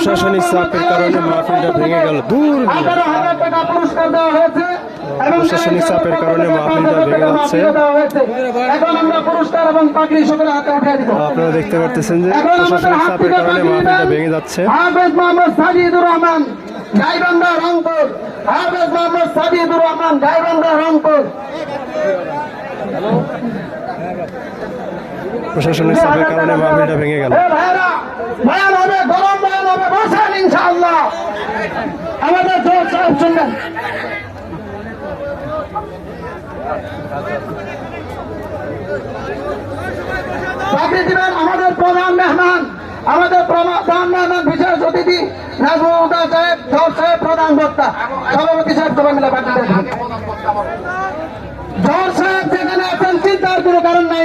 প্রশাসনিক চাপের কারণে মাহফিলটা ভেঙে গেল। দূর প্রশাসনিক চাপের কারণে মাহফিলটা ভেঙে যাচ্ছে। আপনারা দেখতে পারতেছেন যে প্রশাসনিক চাপের কারণে মাহফিলটা। ভেঙে যাচ্ছে। হাফেজ মোহাম্মদ সাজিদুর রহমান গাইবান্ধা রংপুর। হাফেজ মোহাম্মদ সাজিদুর রহমান গাইবান্ধা রংপুর। প্রশাসনিক চাপের কারণে মাহফিলটা ভেঙে গেল। গরম বসান ইনশাআল্লাহ। আমাদের জোর সাহেব শুনবেন। আমাদের প্রধান মেহমান, আমাদের প্রধান মেহমান, বিশেষ অতিথি নাজমুদ্দা সাহেব জজ সাহেব, প্রধান বক্তা। সভাপতি সাহেব, সবাই মিলে জজ সাহেব, যেখানে আছেন, চিন্তার কোনো কারণ নাই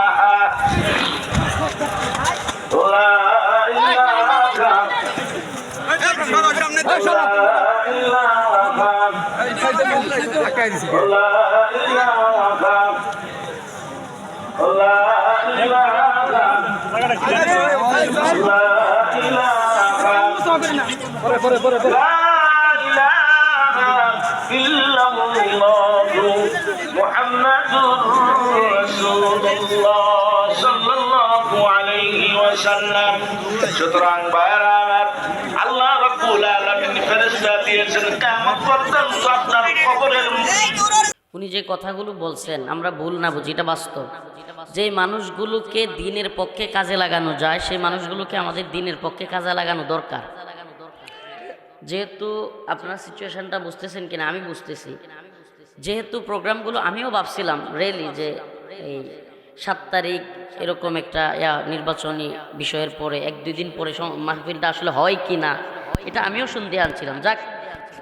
সুতরাং বাইরা আল্লাহ রাব্বুল আলামিন ফেরেশতা উনি যে কথাগুলো বলছেন, আমরা ভুল না বুঝি, এটা বাস্তব। যে মানুষগুলোকে দিনের পক্ষে কাজে লাগানো যায়, সেই মানুষগুলোকে আমাদের দিনের পক্ষে কাজে লাগানো দরকার। যেহেতু আপনার সিচুয়েশনটা বুঝতেছেন কিনা, আমি বুঝতেছি। যেহেতু প্রোগ্রামগুলো আমিও ভাবছিলাম রেলি যে এই সাত তারিখ এরকম একটা নির্বাচনী বিষয়ের পরে, এক দুই দিন পরে মাহফিলটা আসলে হয় কি না এটা আমিও শুনতে আনছিলাম। যাক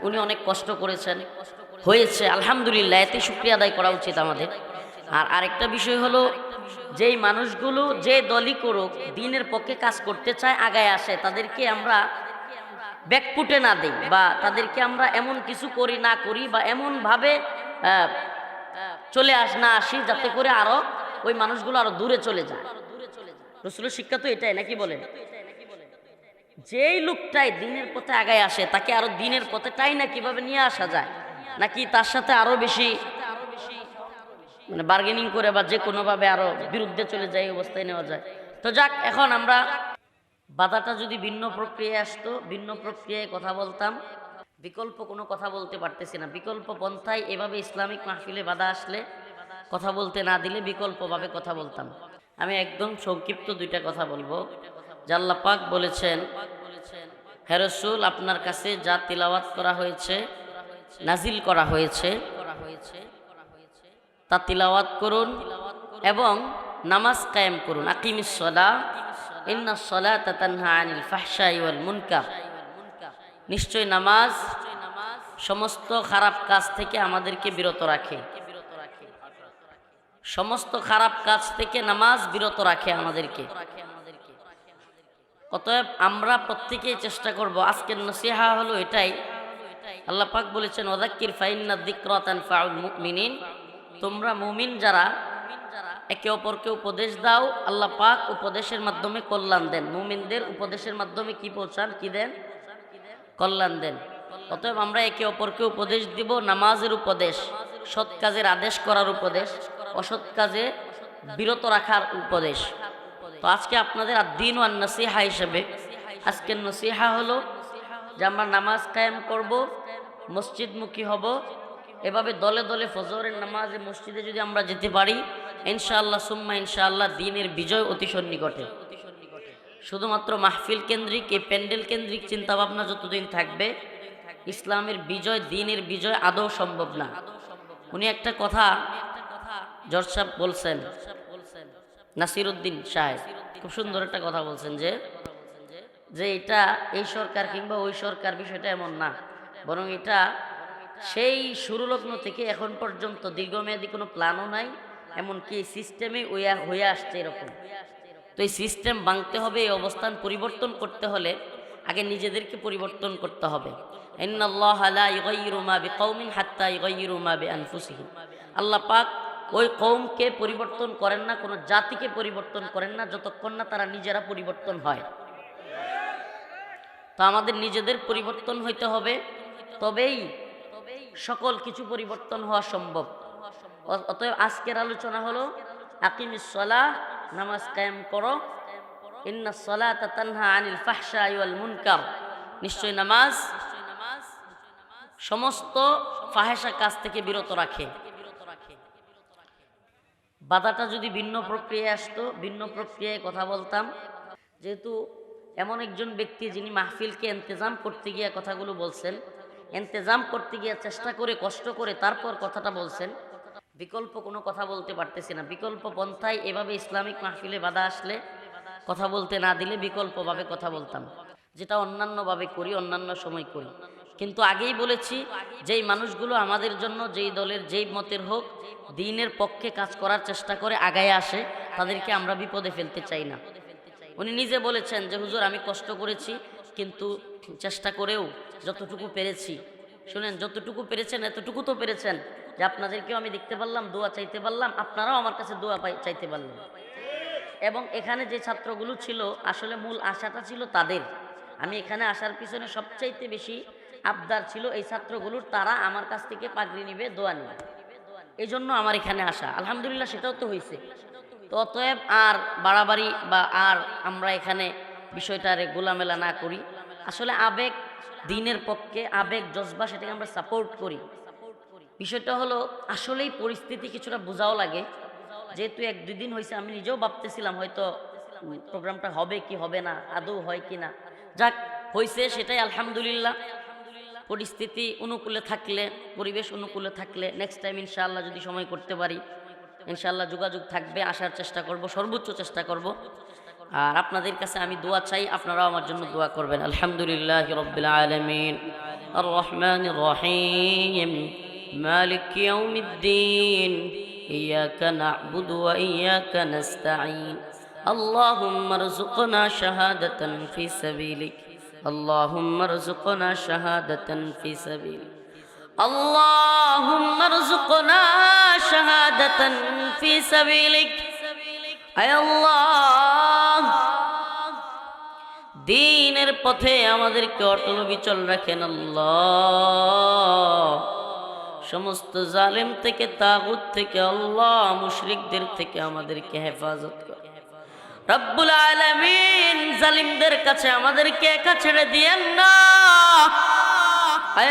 উনি অনেক কষ্ট করেছেন, হয়েছে, আলহামদুলিল্লাহ, এতে শুক্রিয়া আদায় করা উচিত আমাদের। আর আরেকটা বিষয় হলো, যেই মানুষগুলো যে দলই করুক, দিনের পক্ষে কাজ করতে চায়, আগায় আসে, তাদেরকে আমরা ব্যাকপুটে না দেই, বা তাদেরকে আমরা এমন কিছু করি, না করি, বা এমনভাবে চলে আস, না আসি, যাতে করে আরও ওই মানুষগুলো আরও দূরে চলে যায়। রসুলের শিক্ষা তো এটাই, নাকি বলেন? যেই লোকটাই দিনের পথে আগায় আসে, তাকে আরও দিনের পথে টাই না কীভাবে নিয়ে আসা যায়? নাকি তার সাথে আরও বেশি মানে বার্গেনিং করে বা যে কোনোভাবে আরও বিরুদ্ধে চলে যায় অবস্থায় নেওয়া যায়? তো যাক, এখন আমরা বাধাটা যদি ভিন্ন প্রক্রিয়ায় আসতো, ভিন্ন প্রক্রিয়ায় কথা বলতাম, বিকল্প কোনো কথা বলতে পারতেছি না। বিকল্প পন্থায় এভাবে ইসলামিক মাহফিলে বাধা আসলে কথা বলতে না দিলে বিকল্পভাবে কথা বলতাম। আমি একদম সংক্ষিপ্ত দুইটা কথা বলব। জাল্লা পাক বলেছেন হেরসুল আপনার কাছে যা তিলাওয়াত করা হয়েছে নাজিল করা হয়েছে, তা তিলাওয়াত করুন এবং নামাজ কায়েম করুন। আকিমিস সলা, ইন্না সলা তানহা আনিল ফাহশাই ওয়াল মুনকার। নিশ্চয় নামাজ সমস্ত খারাপ কাজ থেকে আমাদেরকে বিরত রাখে। সমস্ত খারাপ কাজ থেকে নামাজ বিরত রাখে আমাদেরকে। অতএব আমরা প্রত্যেকেই চেষ্টা করব। আজকের নসিহা হলো এটাই। আল্লাহ পাক বলেছেন ওদাক্কির ফাইন্না দিক্রাতান ফাউল মুমিনিন। তোমরা মুমিন যারা, একে অপরকে উপদেশ দাও, আল্লাহ পাক উপদেশের মাধ্যমে কল্যাণ দেন। মুমিনদের উপদেশের মাধ্যমে কি পৌঁছান? কি দেন? কল্যাণ দেন। অতএব আমরা একে অপরকে উপদেশ দিব নামাজের উপদেশ, সৎ কাজের আদেশ করার উপদেশ, অসৎ কাজে বিরত রাখার উপদেশ। তো আজকে আপনাদের আর দিন ও নসিহা হিসেবে। আজকের নসিহা হলো যে আমরা নামাজ কায়েম করব, মসজিদমুখী হব। এভাবে দলে দলে ফজরের নামাজে মসজিদে যদি আমরা যেতে পারি, ইনশাআল্লাহ সুম্মা ইনশাআল্লাহ দিনের বিজয় অতি সন্নিকটে। শুধুমাত্র মাহফিল কেন্দ্রিক, এই প্যান্ডেল কেন্দ্রিক চিন্তাভাবনা যতদিন থাকবে, ইসলামের বিজয়, দিনের বিজয় আদৌ সম্ভব না। উনি একটা কথা জজ সাহেব বলছেন নাসিরুদ্দিন সাহেব। খুব সুন্দর একটা কথা বলছেন যে যে এটা এই সরকার কিংবা ওই সরকার বিষয়টা এমন না। বরং এটা সেই শুরুলগ্ন থেকে এখন পর্যন্ত দীর্ঘমেয়াদী কোনো প্ল্যানও নাই, এমনকি সিস্টেমে হয়ে আসছে এরকম। তো এই সিস্টেম ভাঙতে হবে, এই অবস্থান পরিবর্তন করতে হলে আগে নিজেদেরকে পরিবর্তন করতে হবে। আল্লাহ পাক ওই কৌমকে পরিবর্তন করেন না, কোনো জাতিকে পরিবর্তন করেন না, যতক্ষণ না তারা নিজেরা পরিবর্তন হয়। তো আমাদের নিজেদের পরিবর্তন হইতে হবে, তবেই সকল কিছু পরিবর্তন হওয়া সম্ভব। অতএব আজকের আলোচনা হলো, আকিমিস সলাহ, নামাজ কায়েম করো ইন্না সলাতা তানহা আনিল ফাহশা ওয়াল মুনকার। নিশ্চয় নামাজ সমস্ত ফাহেসা কাজ থেকে বিরত রাখে। বাধাটা যদি ভিন্ন প্রক্রিয়ায় আসতো, ভিন্ন প্রক্রিয়ায় কথা বলতাম। যেহেতু এমন একজন ব্যক্তি যিনি মাহফিলকে এন্তেজাম করতে গিয়ে কথাগুলো বলছেন এন্তেজাম করতে গিয়ে চেষ্টা করে, কষ্ট করে তারপর কথাটা বলছেন, বিকল্প কোনো কথা বলতে পারতেছি না। বিকল্প পন্থায় এভাবে ইসলামিক মাহফিলে বাধা আসলে কথা বলতে না দিলে বিকল্পভাবে কথা বলতাম। যেটা অন্যান্যভাবে করি, অন্যান্য সময় করি। কিন্তু আগেই বলেছি, যেই মানুষগুলো আমাদের জন্য, যেই দলের, যেই মতের হোক, দিনের পক্ষে কাজ করার চেষ্টা করে আগায় আসে, তাদেরকে আমরা বিপদে ফেলতে চাই না। উনি নিজে বলেছেন যে, হুজুর, আমি কষ্ট করেছি, কিন্তু চেষ্টা করেও যতটুকু পেরেছি। শুনেন, যতটুকু পেরেছেন, এতটুকু তো পেরেছেন যে, আপনাদেরকেও আমি দেখতে পারলাম, দোয়া চাইতে পারলাম, আপনারাও আমার কাছে দোয়া পাই, চাইতে পারলেন। এবং এখানে যে ছাত্রগুলো ছিল, আসলে মূল আশাটা ছিল তাদের। আমি এখানে আসার পিছনে সবচাইতে বেশি আবদার ছিল এই ছাত্রগুলোর, তারা আমার কাছ থেকে পাগড়ি নিবে, দোয়া নিবে। এই জন্য আমার এখানে আসা। আলহামদুলিল্লাহ সেটাও তো হয়েছে। তো অতএব আর বাড়াবাড়ি বা আর আমরা এখানে বিষয়টারে গোলামেলা না করি। আসলে আবেগ দিনের পক্ষে, আবেগ জজবা সেটাকে আমরা সাপোর্ট করি। বিষয়টা হলো, আসলেই পরিস্থিতি কিছুটা বোঝাও লাগে। যেহেতু এক, দুই দিন হয়েছে, আমি নিজেও ভাবতেছিলাম হয়তো প্রোগ্রামটা হবে কি হবে না, আদৌ হয় কি না। যাক, হয়েছে সেটাই, আলহামদুলিল্লাহ। পরিস্থিতি অনুকূলে থাকলে পরিবেশ অনুকূলে থাকলে নেক্সট টাইম ইনশাআল্লাহ যদি সময় করতে পারি ইনশাআল্লাহ যোগাযোগ থাকবে আসার চেষ্টা করব সর্বোচ্চ চেষ্টা করব আর আপনাদের কাছে আমি দোয়া চাই আপনারাও আমার জন্য দোয়া করবেন আলহামদুলিল্লাহ রব্বিল আলমিন আর রহমান রহিম মালিক ইয়াউমিদ্দিন إياك نعبد وإياك نستعين اللهم ارزقنا شهادة في سبيلك اللهم ارزقنا شهادة في سبيلك اللهم ارزقنا شهادة في سبيلك আয় আল্লাহ দিনের পথে আমাদেরকে অটল বিচল রাখেন আল্লাহ সমস্ত জালেম থেকে তাগুত থেকে আল্লাহ মুশরিকদের থেকে আমাদেরকে হেফাজত করে রব্বুল আলামিন জালিমদের কাছে আমাদেরকে একা ছেড়ে দিয়েন না।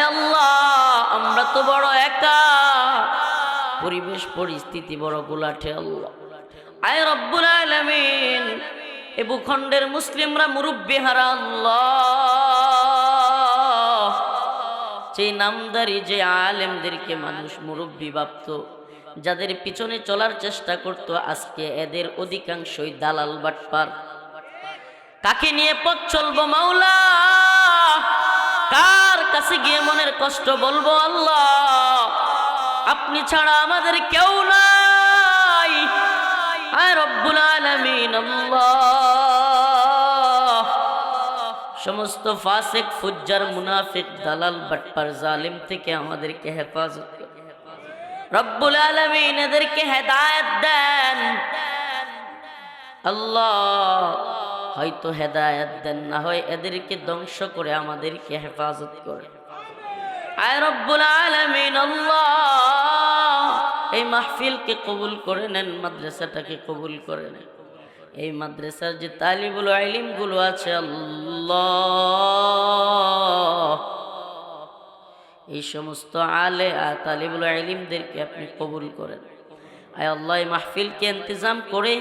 আল্লাহ, আমরা তো বড় একা। পরিবেশ, পরিস্থিতি বড় গোলাঠে আল্লাহ। আয় রব্বুল আলামিন, এ ভূখণ্ডের মুসলিমরা মুরব্বী হারা আল্লাহ। যে নামদারি যে আলেমদেরকে মানুষ মুরব্বী ভাবত যাদের পিছনে চলার চেষ্টা করত আজকে এদের অধিকাংশই দালাল বাটপার। কাকে নিয়ে পথ চলবো মাওলা? কার কাছে গিয়ে মনের কষ্ট বলব আল্লাহ? আপনি ছাড়া আমাদের কেউ নাই। আয় সমস্ত ফাসেক, ফুজ্জার, মুনাফিক, দালাল, বাটপার, জালিম থেকে আমাদেরকে হেফাজত করুন। রব্বুল আলমিন এদেরকে হেদায়ত দেন। আল্লাহ, হয়তো হেদায়ত দেন না হয় এদেরকে ধ্বংস করে আমাদেরকে হেফাজত করে। আয় রব্বুল আলামিন, আল্লাহ, এই মাহফিলকে কবুল করে নেন, মাদ্রাসাটাকে কবুল করে নেন। এই মাদ্রাসার যে তালিবুল আলিমগুলো আছে, আল্লাহ এই সমস্ত আলে আর তালিবুল আলিমদেরকে আপনি কবুল করেন। আয় আল্লাহ মাহফিলকে ইন্তজাম করে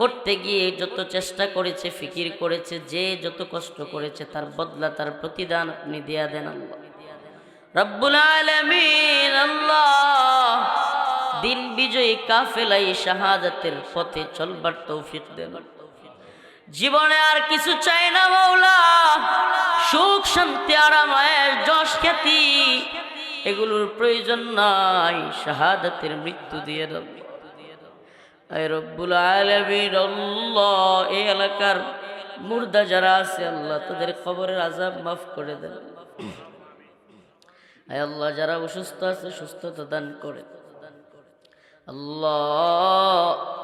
করতে গিয়ে যত চেষ্টা করেছে, ফিকির করেছে, যে যত কষ্ট করেছে, তার বদলা, তার প্রতিদান আপনি দেয়া দেন আল্লাহ। রব্বুল আলামিন আল্লাহ, দিন বিজয়ী কাফেলাই শাহাদাতের পথে চলবার তৌফিক দেন। জীবনে আর কিছু চাই না মৌলা। সুখ, শান্তি আরামায়ের যশ খ্যাতি, এগুলোর প্রয়োজন নাই। শাহাদাতের মৃত্যু দিয়ে আল্লাহ, এই এলাকার যারা আছে, আল্লাহ তাদের খবরের আজাব মাফ করে দেন। আল্লাহ, যারা অসুস্থ আছে করে। আল্লাহ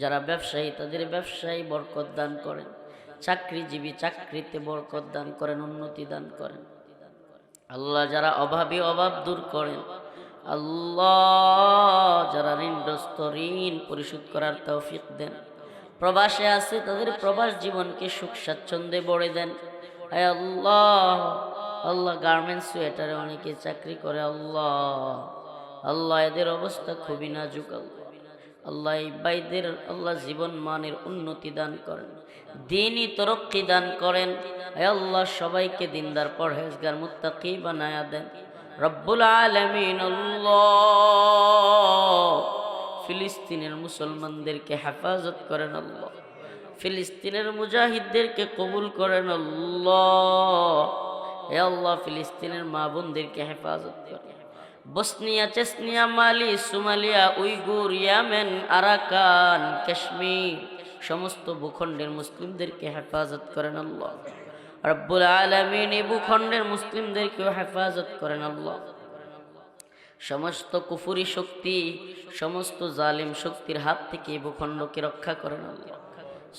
যারা ব্যবসায়ী, তাদের ব্যবসায়ী বরকত দান করেন। চাকরিজীবী চাকরিতে বরকত দান করেন, উন্নতি দান করেন। আল্লাহ যারা অভাবী অভাব দূর করেন, আল্লাহ যারা ঋণগ্রস্ত ঋণ পরিশোধ করার তৌফিক দেন। প্রবাসে আছে, তাদের প্রবাস জীবনকে সুখ, স্বাচ্ছন্দ্যে বড়ে দেন। আয় আল্লাহ আল্লাহ গার্মেন্টস সোয়েটারে অনেকে চাকরি করে, আল্লাহ আল্লাহ এদের অবস্থা খুবই নাজুক, আল্লাহ। আল্লাহ বাইদের আল্লাহ জীবন মানের উন্নতি দান করেন, দিনই তরক্কি দান করেন। আল্লাহ সবাইকে দিনদার, পরহেজগার, মুত্তাকি বানায়া দেন। রব্বুল আলমিন ফিলিস্তিনের মুসলমানদেরকে হেফাজত করেন আল্লাহ। ফিলিস্তিনের মুজাহিদদেরকে কবুল করেন আল্লাহ। আল্লাহ ফিলিস্তিনের মা বোনদেরকে হেফাজত করেন। Bosnia, Chechnya, Mali, Somalia, Uyghur, Yemen, Arakan, Kashmir, সমস্ত ভূখণ্ডের মুসলিমদেরকে হেফাজত করেন আল্লাহ। রব্বুল আলমিন এই ভূখণ্ডের মুসলিমদেরকেও হেফাজত করেন আল্লাহ। সমস্ত কুফুরি শক্তি, সমস্ত জালিম শক্তির হাত থেকে এই ভূখণ্ডকে রক্ষা করেন আল্লাহ।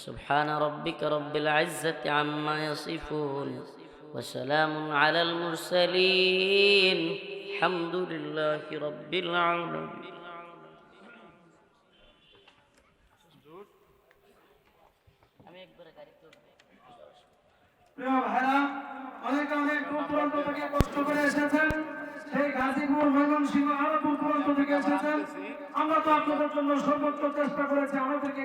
سبحان ربك رب العزة عما يصفون وسلام على المرسلين الحمد لله رب العالمين প্রিয় ভাইরা অনেকে অনেক দূর দূরান্ত থেকে কষ্ট করে এসেছেন সেই গাজীপুর ময়মনসিংহ আরো দূর দূরান্ত থেকে এসেছেন আমরা তো আপনাদের জন্য সর্বোচ্চ চেষ্টা করেছি আমাদেরকে